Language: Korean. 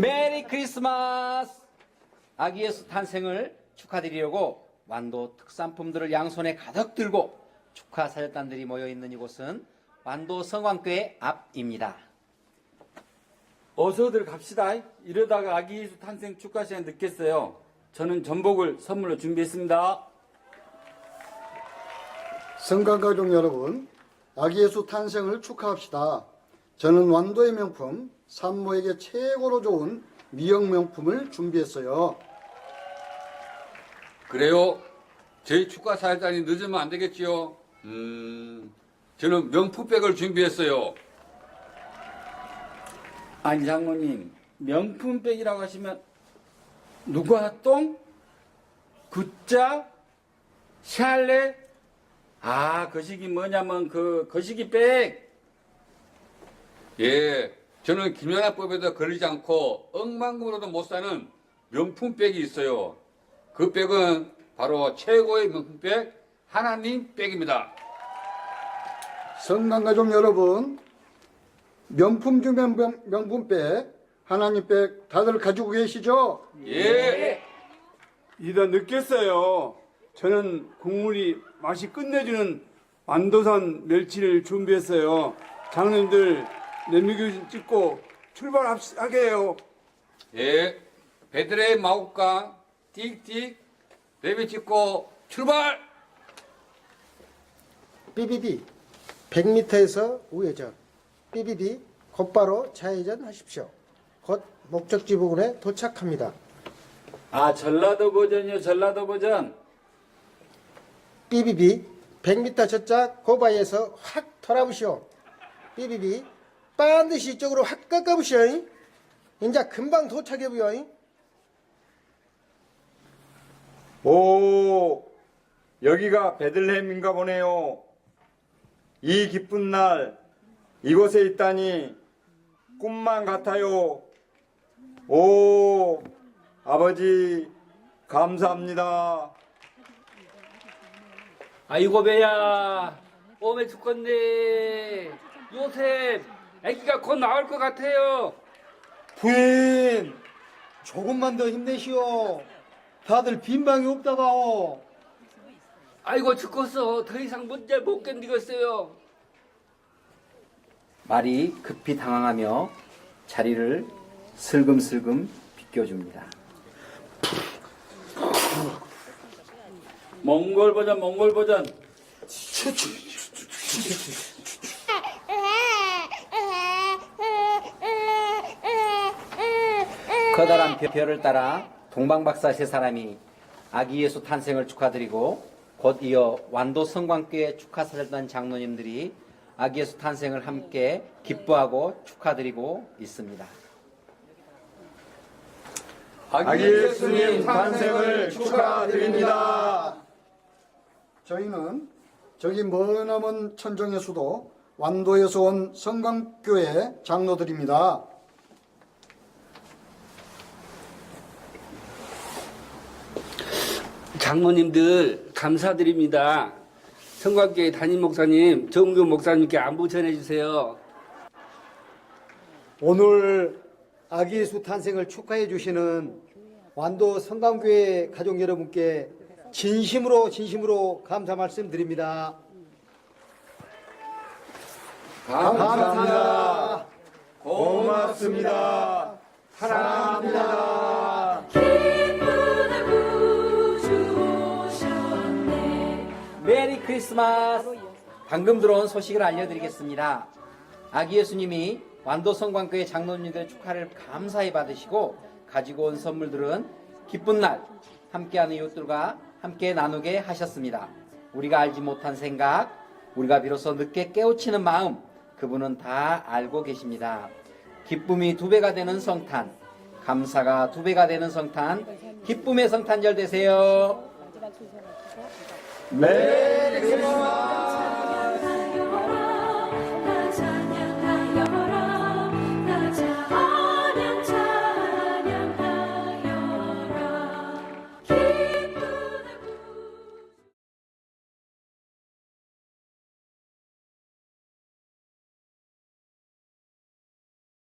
메리 크리스마스! 아기 예수 탄생을 축하드리려고 완도 특산품들을 양손에 가득 들고 축하 사절단들이 모여 있는 이곳은 완도 성광교회 앞입니다. 어서들 갑시다. 이러다가 아기 예수 탄생 축하 시간 늦겠어요. 저는 전복을 선물로 준비했습니다. 성강가족 여러분, 아기 예수 탄생을 축하합시다. 저는 완도의 명품, 산모에게 최고로 좋은 미역 명품을 준비했어요. 그래요? 저희 축하 사일단이 늦으면 안 되겠지요? 음, 저는 명품백을 준비했어요. 아니 장모님 명품백이라고 하시면 누가 똥? 굿자? 샬레? 아 거시기 뭐냐면 그 거시기 백 예, 저는 김연아법에도 걸리지 않고 억만금으로도 못 사는 명품백이 있어요. 그 백은 바로 최고의 명품백 하나님 백입니다. 성강가족 여러분, 명품 중 명품, 명품백, 하나님 백 다들 가지고 계시죠? 예. 이다 늦겠어요. 저는 국물이 맛이 끝내주는 완도산 멸치를 준비했어요. 장님들 내미교 찍고 출발하게 해요. 예, 베드레의 마국강 틱틱 레비 찍고 출발! BBB 100m에서 우회전 BBB 곧바로 좌회전 하십시오. 곧 목적지 부근에 도착합니다. 아 전라도 버전이요 전라도 버전 BBB 100m 저짝 고바에서 확 돌아보시오. BBB 반드시 이쪽으로 확 깎아보시오. 이제 금방 도착해보요. 오, 여기가 베들레헴인가 보네요. 이 기쁜 날 이곳에 있다니 꿈만 같아요. 오, 아버지 감사합니다. 아이고 배야 오메 죽겠네 요셉 애기가 곧 나올 것 같아요 부인 조금만 더 힘내시오. 다들 빈방이 없다가오. 아이고 죽겠어 더 이상 문제 못 견디겠어요 말이 급히 당황하며 자리를 슬금슬금 비껴줍니다. 몽골 버전 몽골 버전 커다란 별을 따라 동방박사 세 사람이 아기 예수 탄생을 축하드리고 곧 이어 완도 성광교회 축하 사절단 장로님들이 아기 예수 탄생을 함께 기뻐하고 축하드리고 있습니다. 아기 예수님 탄생을 축하드립니다. 저희는 저기 머나먼 천정에서도 완도에서 온 성강교회 장로들입니다. 장모님들 감사드립니다 성곽교회 담임 목사님 정규 목사님께 안부 전해주세요 오늘 아기 예수 탄생을 축하해 주시는 완도 성강교회 가족 여러분께 진심으로 진심으로 감사 말씀드립니다. 감사합니다. 고맙습니다. 사랑합니다. 메리 크리스마스! 방금 들어온 소식을 알려드리겠습니다. 아기 예수님이 완도 성 광교회 장로님들의 축하를 감사히 받으시고 가지고 온 선물들은 기쁜 날 함께하는 이웃들과 함께 나누게 하셨습니다. 우리가 알지 못한 생각, 우리가 비로소 늦게 깨우치는 마음, 그분은 다 알고 계십니다. 기쁨이 두 배가 되는 성탄, 감사가 두 배가 되는 성탄, 기쁨의 성탄절 되세요. 메리 크리스마스!